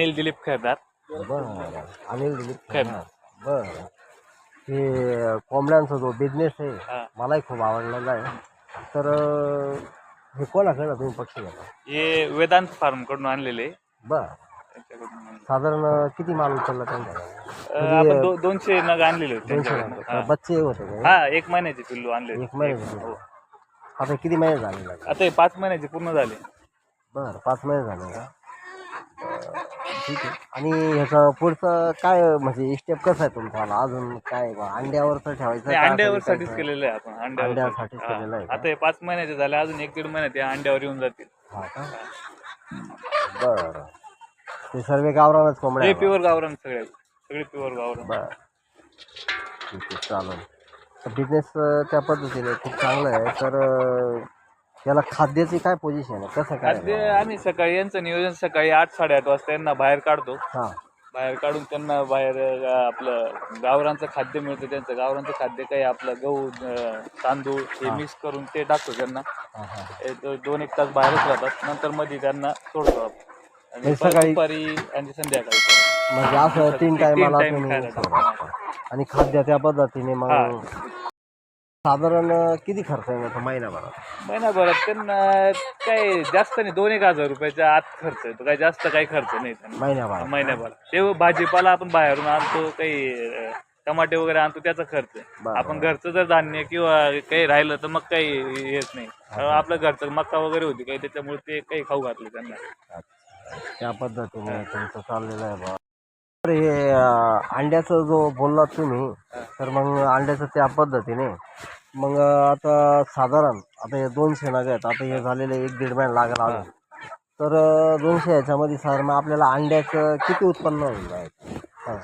अनिल दिलीप खैरदार बरं अनिल दिलीप खैर. खैरनार. बरं हे कोंबड्यांचा जो बिझनेस आहे. मलाही खूप आवडलेला आहे तर अं, हे कोणाकडनं तुम्ही पक्षी घेता हे वेदांत फार्मकडून आणलेले बरं त्यांच्याकडून. साधारण अं, किती माल उचलला त्यांच्याकडे आपण दो- दोनशे नग आणलेले होते दोनशे त्यांच्याकडून. नंतर. बच्चे होते का? हा एक महिन्याचे पिल्लू आणले एक महिने हो. आता किती महिने झाले आता हे पाच महिन्याचे पूर्ण झाले बरं पाच महिने झाले का ठीक आहे. आणि ह्याचं पुढचं काय म्हणजे स्टेप कसं आहे तुमचा? अजून काय बा, अंड्यावरचं ठेवायचं नाही, का? अंड्यावर असं साठीच विकायचं? केलेलं आहे आपण अंड्यावर अंड्यासाठीच केलेलं आहे का? आता हे पाच महिन्याचे झाले अजून एक दीड महिन्यात हे अंड्यावर येऊन जातील. हा का? बरं. ते सर्व गावरानच कोंबड्या हे आहे बा. प्युअर गावरान सगळे सगळे प्युअर गावरान. बरं. ठीक आहे चालेल. बिझनेस त्या पद्धतीने खूप चांगलं आहे. तर अं, याला खाद्याची काय पोझिशन आहे? कसं काय? खाद्य आम्ही सकाळी यांचं नियोजन सकाळी आठ साडेआठ वाजता यांना बाहेर काढतो. हां. बाहेर काढून त्यांना बाहेर अं, आपलं गावरांचं खाद्य मिळतं त्यांचं गावरांचं खाद्य काही आपलं गहू अं, तांदूळ हे मिक्स करून ते टाकतो त्यांना. हां हां. हे दो- दोन एक तास बाहेरच राहतात. नंतर मध्ये त्यांना सोडतो आपण. आणि हे परत सकाळी- दुपारी आणि संध्याकाळी. परत. म्हणजे असं तीन तीन टायमाला time तुम्ही खायला सोडता. आणि खाद्य त्या पद्धतीने मग हा. साधारण किती खर्च आहे महिन्याभरात महिनाभरात? त्यांना काही जास्त नाही दोन एक हजार रुपयाच्या आत खर्च येतो. काही जास्त काही खर्च नाही त्यांना. महिन्याभरात महिन्याभर ते भाजीपाला आपण बाहेरून आणतो काही अं, टमाटे वगैरे आणतो त्याचा खर्च. बरं. आपण घरचं जर धान्य किंवा काही राहिलं तर मग काही येत नाही. कारण आपलं घरचं मक्का वगैरे होती काही त्याच्यामुळे ते काही खाऊ घातले त्यांना. त्या पद्धतीने तुमचं चाललेलं आहे बा. तर हे अंड्याचं जो बोललात तुम्ही तर मग अंड्याचं त्या पद्धतीने. मग आता साधारण आता हे दोनशे नग आहेत आता हे झालेले एक दीड महिना लागेल अजून. तर दोनशे ह्याच्यामध्ये साधारण मग आपल्याला अंड्याचं किती उत्पन्न होईल जायचं हा.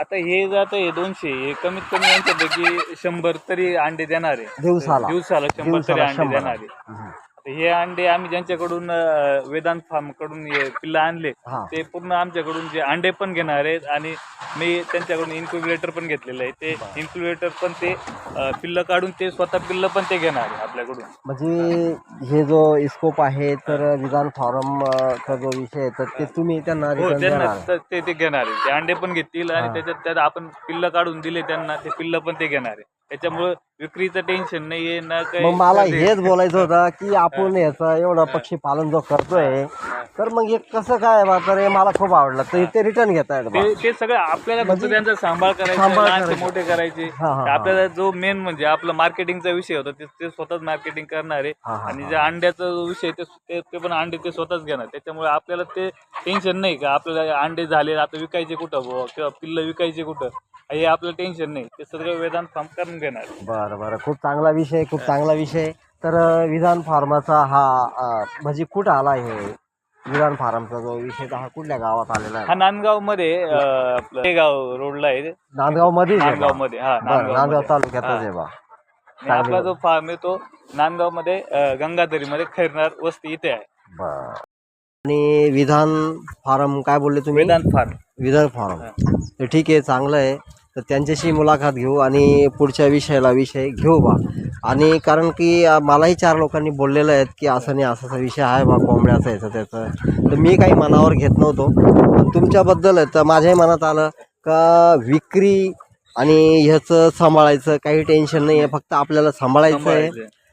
आता हे जात हे दोनशे हे कमीत कमी यांच्यापैकी शंभर तरी अंडे देणार. आहे दिवसाला. दिवसाला शंभर तरी अंडे. देणार. आहे हे अंडे आम्ही ज्यांच्याकडून अं, वेदांत फार्मकडून हे पिल्ला आणले हा. ते पूर्ण आमच्याकडून जे अंडे पण घेणार आहेत आणि मी त्यांच्याकडून इन्क्युबेटर पण घेतलेलं आहे. ते इन्क्युबेटर पण ते पिल्लं काढून ते स्वतः पिल्लं पण ते घेणार आहे आपल्याकडून. म्हणजे हे जो स्कोप आहे तर विधान फॉरम चा जो विषय आहे तर ते तुम्ही त्यांना हो त्यांना तर ते ते घेणार आहे. ते अंडे पण घेतील आणि. त्याच्यात त्यात आपण पिल्लं काढून दिले त्यांना ते पिल्लं पण ते घेणार आहे. त्याच्यामुळं विक्रीचं टेन्शन नाहीये ना काही मला. हेच बोलायचं होतं की आपण याचा एवढा पक्षी पालन जो करतोय तर मग हे कसं काय बा? तर हे मला खूप आवडलं. तर ते रिटर्न घेतायत बा. ते ते सगळं आपल्याला फक्त म्हणजे त्यांचा सांभाळ करायचा सांभाळ लहानचे करायचा. मोठे करायचे. हा, हा, आपल्याला जो मेन म्हणजे आपला मार्केटिंगचा विषय होता ते ते स्वतःच मार्केटिंग करणार आहे. हा, हा, आणि हा. जे अंड्याचा जो विषय ते ते ते पण अंडे ते स्वतःच घेणार. त्याच्यामुळे आपल्याला ते टेन्शन नाही का? आपल्याला अंडे झाले आता विकायचे कुठं बुवा? किंवा पिल्लं विकायचे कुठं? हे आपलं टेन्शन नाही. ते सगळं वेदांत फार्म करून घेणार. बरं बरं. खूप चांगला विषय खूप चांगला विषय तर अं, विधान फार्माचा हा अं, म्हणजे कुठं आला हे? विधान फार्मचा जो विषय हा कुठल्या गावात आलेला आहे? हा नांदगावमध्ये आपलं गाव रोडला आहे. नांदगावमध्ये नांदगावमध्ये हा नांदगाव नांदगाव तालुक्यातच आहे बा. आणि आपला जो फार्म आहे तो नांदगावमध्ये गंगाधरी मध्ये खैरनार वस्ती इथे आहे. बर. आणि विधान फार्म काय बोलले तुम्ही? वेदांत फार्म. विधान फार्म. ठीक आहे चांगलं आहे. तर त्यांच्याशी मुलाखत घेऊ आणि पुढच्या विषयाला विषय घेऊ बा. आणि कारण की मलाही चार लोकांनी बोललेलं आहेत की असं नाही असा असा विषय आहे बा कोंबड्याचा याचं त्याचं. तर मी काही मनावर घेत नव्हतो. पण तुमच्याबद्दल तर माझ्याही मनात आलं का विक्री आणि ह्याचं सांभाळायचं काही टेन्शन नाही आहे फक्त आपल्याला सांभाळायचं आहे.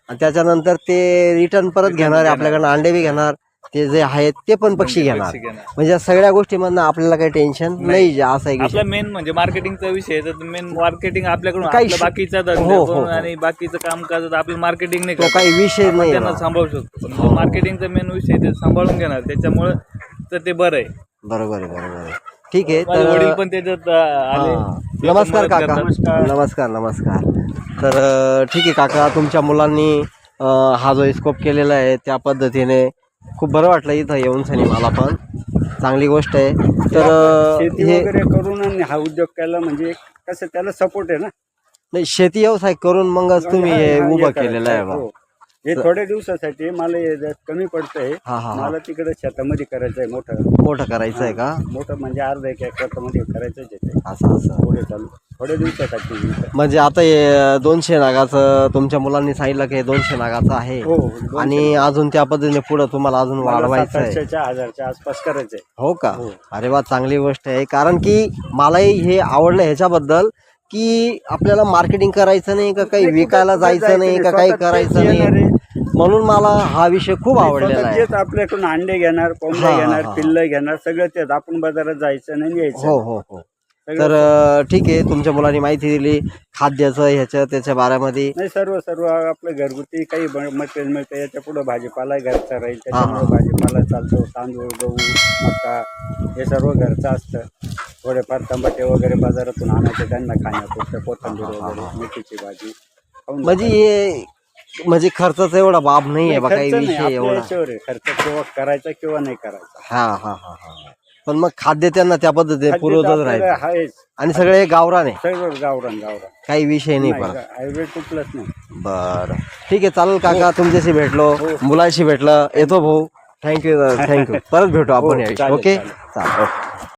आणि त्याच्यानंतर ते रिटर्न परत घेणार आहे. आपल्याकडनं अंडे बी घेणार. ते जे आहेत ते पण पक्षी घेणार पक्षी घेणार. म्हणजे या सगळ्या गोष्टीमधनं आपल्याला काही टेन्शन नाही असं आपला मेन म्हणजे मार्केटिंगचा विषय आहे तर मेन मार्केटिंग आपल्याकडून काही आपलं बाकीचा हो, धंदा हो, हो. आणि बाकीचं काम करत आपलं मार्केटिंग नाही तो करत. काही विषय आपण नाही त्यांना. सांभाळू शकतो मार्केटिंगचा मेन विषय ते सांभाळून घेणार त्याच्यामुळं तर ते बरं आहे बरोबर आहे बरोबर आहे ठीक आहे माझे वडील तर पण त्याच्यात अं, आले हा. ते पण नमस्कार मदत काका करतात. नमस्कार नमस्कार तर अं, ठीक आहे काका तुमच्या मुलांनी अं, हा जो स्कोप केलेला आहे त्या पद्धतीने खूप बरं वाटलं इथं येऊन सनी मला पण चांगली गोष्ट आहे तर शेती हे वगैरे करून आणि हा उद्योग केला म्हणजे कसं त्याला सपोर्ट आहे ना नाही शेती व्यवसाय करून मगच तुम्ही हे उभं केलेलं आहे. बा हो. हे थोड्या दिवसासाठी मला हे जर कमी पडतंय. हा हा हा. मला तिकडे शेतामध्ये करायचं आहे मोठं. मोठं करायचं आहे का? मोठं म्हणजे अर्धा एक एकरामध्ये करायचंच आहे ते. असं असं. पुढे चालू. थोड्या दिवसासाठी म्हणजे आता हे दोनशे नागाचं तुमच्या मुलांनी सांगितलं की हे दोनशे नागाचं आहे. हो दोनशे आणि अजून त्या पद्धतीने पुढं तुम्हाला अजून मला वाढवायचं आहे. सातशेच्या हजारच्या आसपास करायचंय. हो का? हो. अरे वा चांगली गोष्ट आहे. कारण की मलाही हे आवडलं ह्याच्याबद्दल की आपल्याला मार्केटिंग करायचं नाही का? काही विकायला जायचं नाही का? काही स्वतः करायचं नाही. म्हणून मला हा विषय खूप आवडलेला आहे. तेच आपल्याकडून अंडे घेणार कोंबड्या हा, घेणार हा. पिल्ल घेणार सगळं तेच. आपण बाजारात जायचं नाही यायचं. हो हो हो. तर अं, ठीक आहे तुमच्या मुलांनी माहिती दिली खाद्याचं ह्याच्या त्याच्या बाऱ्यामध्ये नाही सर्व सर्व आपलं घरगुती काही मटेरियल मिळतं याच्यापुढे भाजीपाला घरचा राहील त्याच्यामुळे भाजीपाला चालतो तांदूळ गहू मका हे सर्व घरचं असतं. थोडेफार टमाटे वगैरे बाजारातून आणायचे त्यांना खाण्यापुरतं कोथिंबीर वगैरे मेथीची भाजी खाऊन म्हणजे हे म्हणजे खर्चाचा एवढा बाब नाही आहे बा खर्च काही नाही, विषय आपल्या एवढा. याच्यावर आहे. खर्च किंवा करायचा किंवा नाही करायचा. हा हा हा हा. पण मग खाद्य त्यांना त्या पद्धतीने खाद्य तर पुरवतच आपल्याला राहील आहेच. आणि सगळे गावरान सगळं गावरान गावरान. काही विषय नाही परत हायवे तुटलंच नाही. बरं. ठीक आहे चालेल काका तुमच्याशी भेटलो मुलाशी भेटलं. येतो भाऊ. थँक्यू थँक्यू परत भेटू आपण हो, यावेळी. चालेल, ओके चालेल.